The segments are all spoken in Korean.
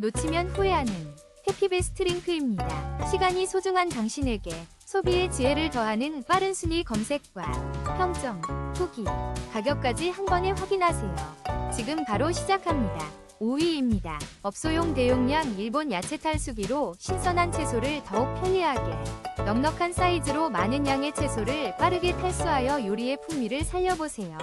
놓치면 후회하는 해피베스트 링크입니다. 시간이 소중한 당신에게 소비의 지혜를 더하는 빠른 순위 검색과 평점, 후기, 가격까지 한 번에 확인하세요. 지금 바로 시작합니다. 5위입니다. 업소용 대용량 일본 야채 탈수기로 신선한 채소를 더욱 편리하게 넉넉한 사이즈로 많은 양의 채소를 빠르게 탈수하여 요리의 풍미를 살려보세요.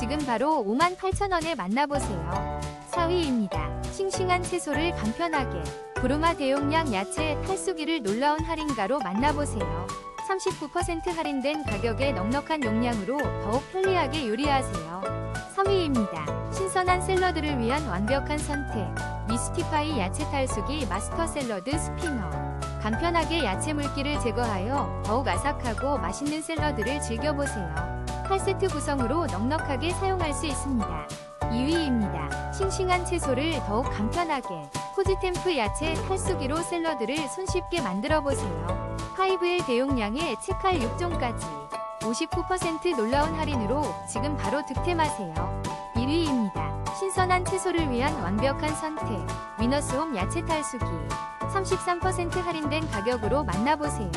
지금 바로 58,000원에 만나보세요. 4위입니다. 싱싱한 채소를 간편하게 구루마 대용량 야채 탈수기를 놀라운 할인가로 만나보세요. 39% 할인된 가격에 넉넉한 용량으로 더욱 편리하게 요리하세요. 3위입니다. 신선한 샐러드를 위한 완벽한 선택. 미스티파이 야채 탈수기 마스터 샐러드 스피너. 간편하게 야채 물기를 제거하여 더욱 아삭하고 맛있는 샐러드를 즐겨보세요. 8세트 구성으로 넉넉하게 사용할 수 있습니다. 2위입니다. 싱싱한 채소를 더욱 간편하게 코지템프 야채 탈수기로 샐러드를 손쉽게 만들어 보세요. 5L 대용량의 채칼 6종까지 59% 놀라운 할인으로 지금 바로 득템하세요. 1위입니다. 신선한 채소를 위한 완벽한 선택 위너스홈 야채 탈수기 33% 할인된 가격으로 만나보세요.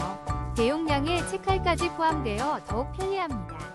대용량의 채칼까지 포함되어 더욱 편리합니다.